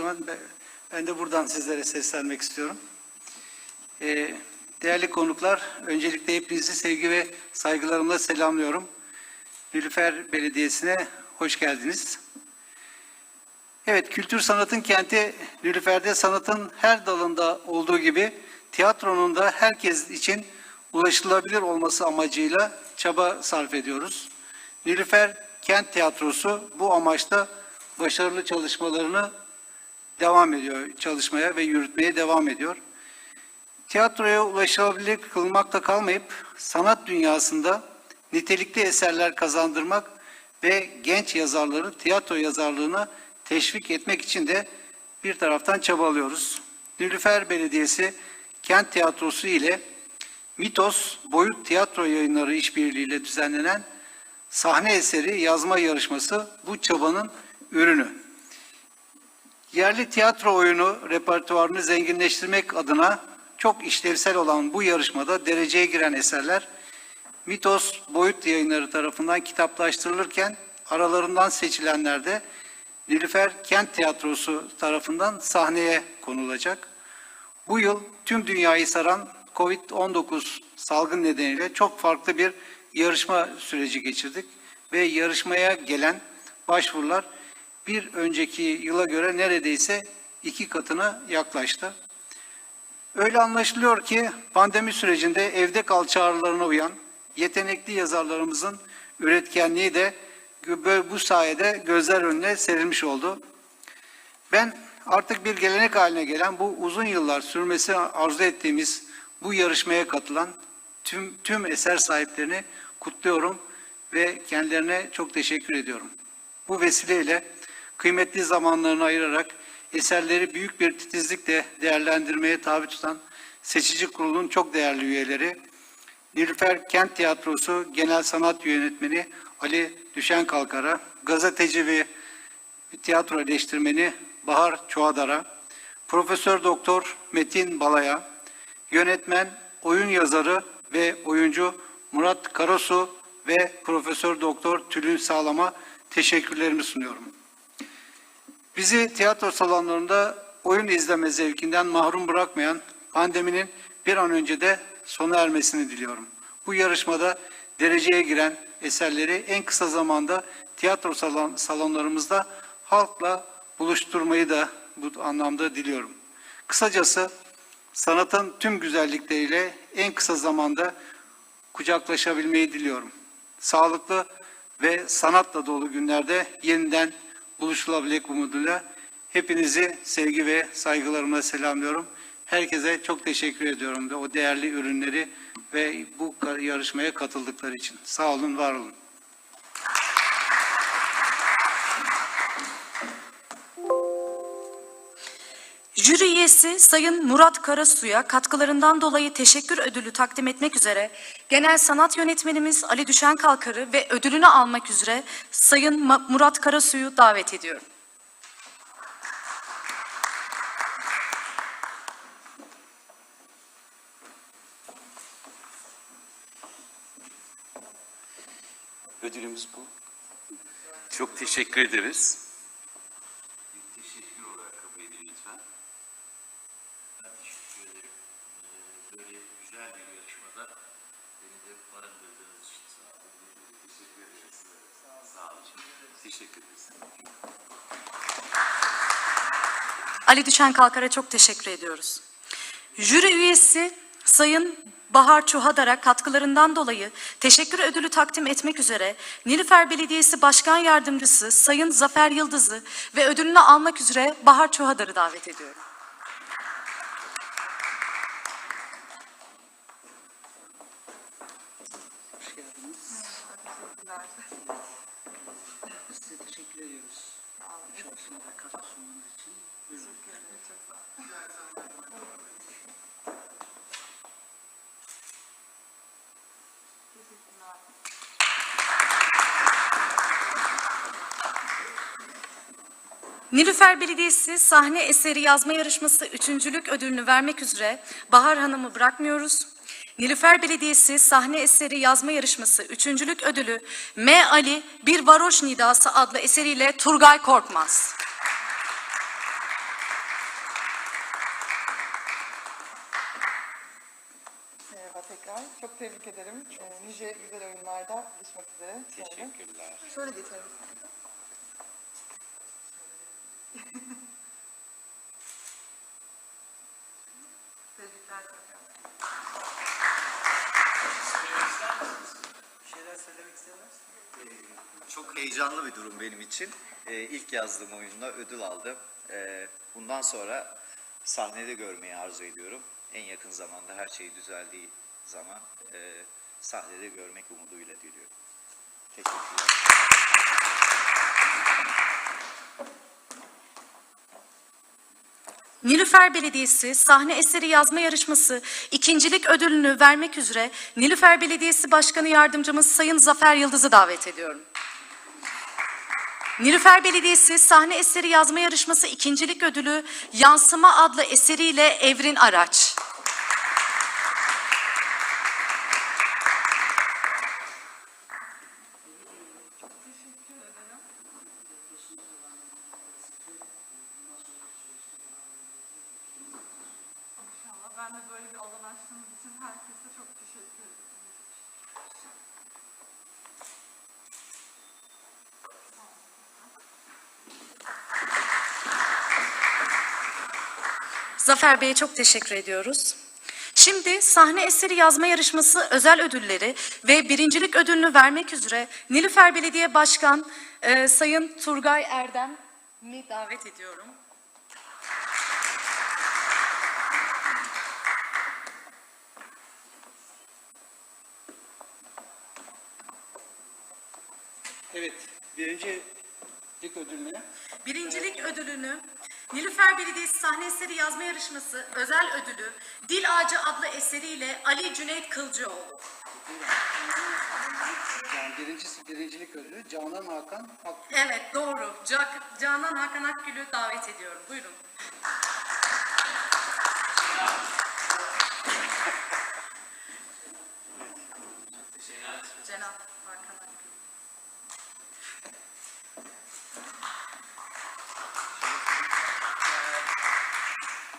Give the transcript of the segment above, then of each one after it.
zaman ben, de buradan sizlere seslenmek istiyorum. Ee, değerli konuklar, öncelikle hepinizi sevgi ve saygılarımla selamlıyorum. Nilüfer Belediyesi'ne hoş geldiniz. Evet, kültür sanatın kenti Nilüfer'de sanatın her dalında olduğu gibi tiyatronun da herkes için ulaşılabilir olması amacıyla çaba sarf ediyoruz. Nilüfer Kent Tiyatrosu bu amaçla başarılı çalışmalarını devam ediyor, çalışmaya ve yürütmeye devam ediyor. Tiyatroya ulaşılabilir kılmakla kalmayıp sanat dünyasında nitelikli eserler kazandırmak ve genç yazarları tiyatro yazarlığına teşvik etmek için de bir taraftan çabalıyoruz. Nilüfer Belediyesi Kent Tiyatrosu ile Mitos Boyut Tiyatro Yayınları işbirliğiyle düzenlenen sahne eseri yazma yarışması bu çabanın ürünü. Yerli tiyatro oyunu repertuarını zenginleştirmek adına çok işlevsel olan bu yarışmada dereceye giren eserler Mitos Boyut Yayınları tarafından kitaplaştırılırken aralarından seçilenler de Nilüfer Kent Tiyatrosu tarafından sahneye konulacak. Bu yıl tüm dünyayı saran Covid-19 salgın nedeniyle çok farklı bir yarışma süreci geçirdik ve yarışmaya gelen başvurular bir önceki yıla göre neredeyse iki katına yaklaştı. Öyle anlaşılıyor ki pandemi sürecinde evde kal çağrılarına uyan yetenekli yazarlarımızın üretkenliği de bu sayede gözler önüne serilmiş oldu. Ben artık bir gelenek haline gelen bu uzun yıllar sürmesi arzu ettiğimiz bu yarışmaya katılan tüm, tüm eser sahiplerini kutluyorum ve kendilerine çok teşekkür ediyorum. Bu vesileyle kıymetli zamanlarını ayırarak eserleri büyük bir titizlikle değerlendirmeye tabi tutan seçici kurulun çok değerli üyeleri, Nilüfer Kent Tiyatrosu Genel Sanat Yönetmeni Ali Düşen Kalkar'a, gazeteci ve tiyatro eleştirmeni Bahar Çoğadar'a, Profesör Doktor Metin Bala'ya, yönetmen, oyun yazarı ve oyuncu Murat Karasu ve Profesör Doktor Tülün Sağlam'a teşekkürlerimi sunuyorum. Bizi tiyatro salonlarında oyun izleme zevkinden mahrum bırakmayan pandeminin bir an önce de sona ermesini diliyorum. Bu yarışmada dereceye giren eserleri en kısa zamanda tiyatro salon, salonlarımızda halkla buluşturmayı da bu anlamda diliyorum. Kısacası sanatın tüm güzellikleriyle en kısa zamanda kucaklaşabilmeyi diliyorum. Sağlıklı ve sanatla dolu günlerde yeniden buluşulabilecek umuduyla hepinizi sevgi ve saygılarımla selamlıyorum. Herkese çok teşekkür ediyorum o değerli ürünleri ve bu yarışmaya katıldıkları için. Sağ olun, var olun. Jüri üyesi Sayın Murat Karasu'ya katkılarından dolayı teşekkür ödülü takdim etmek üzere Genel Sanat Yönetmenimiz Ali Düşen Kalkar'ı ve ödülünü almak üzere Sayın Ma- Murat Karasu'yu davet ediyorum. Ödülümüz bu. Çok teşekkür ederiz. Bir teşekkür olarak kabul edin lütfen. Ben teşekkür ederim. Ee, Böyle güzel bir yarışmada beni de barındırdığınız için sağ olun. Teşekkür ederiz. Sağ olun. Teşekkür ederiz. Ali Düşen Kalkar'a çok teşekkür ediyoruz. Jüri üyesi Sayın Bahar Çuhadar'a katkılarından dolayı teşekkür ödülü takdim etmek üzere Nilüfer Belediyesi Başkan Yardımcısı Sayın Zafer Yıldız'ı ve ödülünü almak üzere Bahar Çuhadar'ı davet ediyorum. Hoş geldiniz. Size teşekkür ediyoruz. Çok sonra katkı sunduğunuz için. Buyurun. Nilüfer Belediyesi sahne eseri yazma yarışması üçüncülük ödülünü vermek üzere Bahar Hanım'ı bırakmıyoruz. Nilüfer Belediyesi sahne eseri yazma yarışması üçüncülük ödülü M. Ali Bir Varoş Nidası adlı eseriyle Turgay Korkmaz. Merhaba tekrar. Çok tebrik ederim. Ee, nice güzel oyunlarda buluşmak üzere. Teşekkürler. Şöyle geçelim. Çok heyecanlı bir durum benim için. Ee, ilk yazdığım oyunla ödül aldım. Ee, bundan sonra sahnede görmeyi arzu ediyorum. En yakın zamanda her şey düzeldiği zaman e, sahnede görmek umuduyla diliyorum. Teşekkürler. Nilüfer Belediyesi sahne eseri yazma yarışması ikincilik ödülünü vermek üzere Nilüfer Belediyesi Başkanı Yardımcımız Sayın Zafer Yıldız'ı davet ediyorum. Nilüfer Belediyesi sahne eseri yazma yarışması ikincilik ödülü Yansıma adlı eseriyle Evrin Araç. İnşallah ben de böyle bir alan açtığınız için herkese çok teşekkür ederim. Zafer Bey'e çok teşekkür ediyoruz. Şimdi sahne eseri yazma yarışması özel ödülleri ve birincilik ödülünü vermek üzere Nilüfer Belediye Başkan e, Sayın Turgay Erdem'i davet ediyorum. Evet, birinci lig ödülüne Birincilik ödülünü Nilüfer Belediyesi sahne eseri yazma yarışması özel ödülü Dil Ağacı adlı eseriyle Ali Cüneyt Kılcıoğlu. yani birincisi birincilik ödülü Canan Hakan Akgül. Evet doğru. Cak- Canan Hakan Akgül'ü davet ediyorum. Buyurun.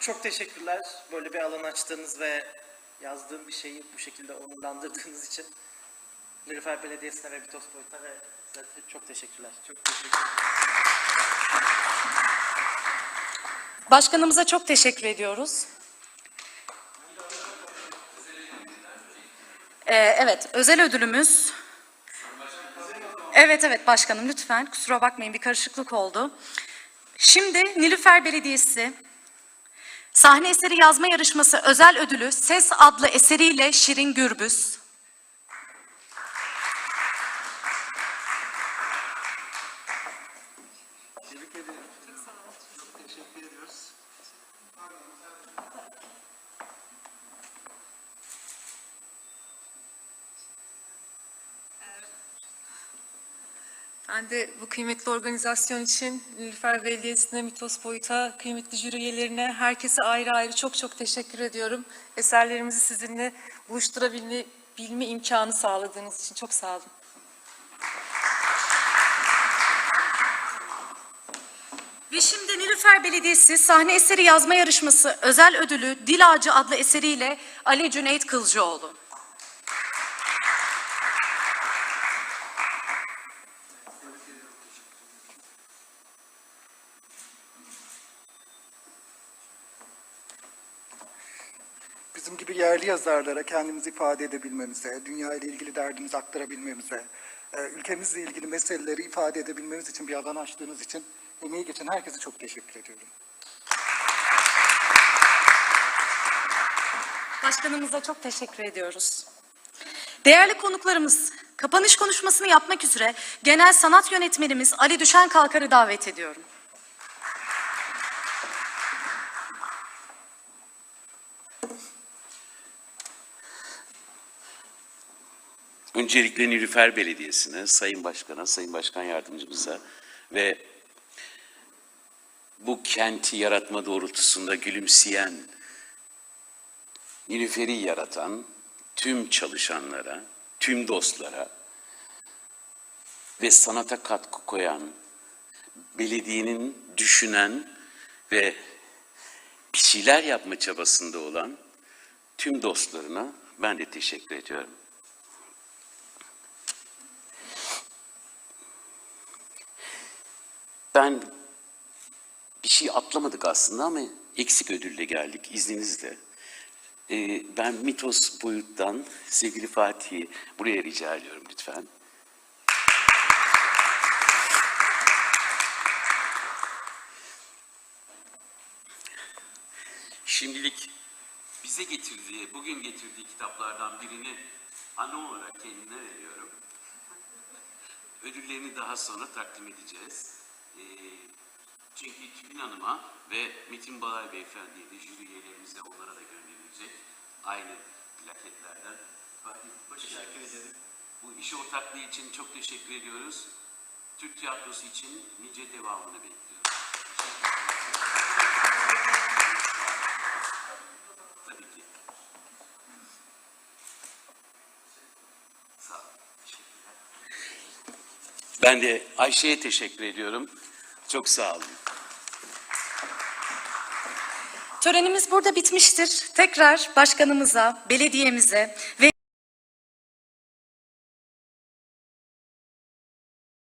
Çok teşekkürler. Böyle bir alan açtığınız ve yazdığım bir şeyi bu şekilde onurlandırdığınız için. Nilüfer Belediyesi'ne ve Bitos Boyut'a ve size çok teşekkürler. Çok teşekkürler. Başkanımıza çok teşekkür ediyoruz. Ee, evet, özel ödülümüz. Evet, evet başkanım lütfen kusura bakmayın bir karışıklık oldu. Şimdi Nilüfer Belediyesi sahne eseri yazma yarışması özel ödülü Ses adlı eseriyle Şirin Gürbüz. Tebrik ederim. Ben de bu kıymetli organizasyon için Nilüfer Belediyesi'ne, Mitos Boyut'a, kıymetli jüri üyelerine, herkese ayrı ayrı çok çok teşekkür ediyorum. Eserlerimizi sizinle buluşturabilme bilme imkanı sağladığınız için çok sağ olun. Ve şimdi Nilüfer Belediyesi sahne eseri yazma yarışması özel ödülü Dil Ağacı adlı eseriyle Ali Cüneyt Kılcıoğlu. Bizim gibi yerli yazarlara kendimizi ifade edebilmemize, dünya ile ilgili derdimizi aktarabilmemize, e, ülkemizle ilgili meseleleri ifade edebilmemiz için bir alan açtığınız için emeği geçen herkese çok teşekkür ediyorum. Başkanımıza çok teşekkür ediyoruz. Değerli konuklarımız, kapanış konuşmasını yapmak üzere Genel Sanat Yönetmenimiz Ali Düşen Kalkar'ı davet ediyorum. Öncelikle Nilüfer Belediyesi'ne, Sayın Başkan'a, Sayın Başkan Yardımcımıza ve bu kenti yaratma doğrultusunda gülümseyen, Nilüfer'i yaratan tüm çalışanlara, tüm dostlara ve sanata katkı koyan, belediyenin düşünen ve bir şeyler yapma çabasında olan tüm dostlarına Ben de teşekkür ediyorum. Ben bir şey atlamadık aslında ama eksik ödülle geldik izninizle. Ee, ben Mitos Boyut'tan sevgili Fatih'i buraya rica ediyorum lütfen. Şimdilik bize getirdiği, bugün getirdiği kitaplardan birini ana olarak kendine veriyorum. Ödüllerini daha sonra takdim edeceğiz. Çünkü Tülin Hanım'a ve Metin Balay Beyefendi'ye de jüri üyelerimize onlara da gönderilecek aynı plaketlerden. Fatih, hoş geldiniz. Bu iş ortaklığı için çok teşekkür ediyoruz. Türk tiyatrosu için nice devamını bekliyoruz. Tabii ki. Sağ olun. Teşekkürler. Ben de Ayşe'ye teşekkür ediyorum. Çok sağ olun. Törenimiz burada bitmiştir. Tekrar başkanımıza, belediyemize ve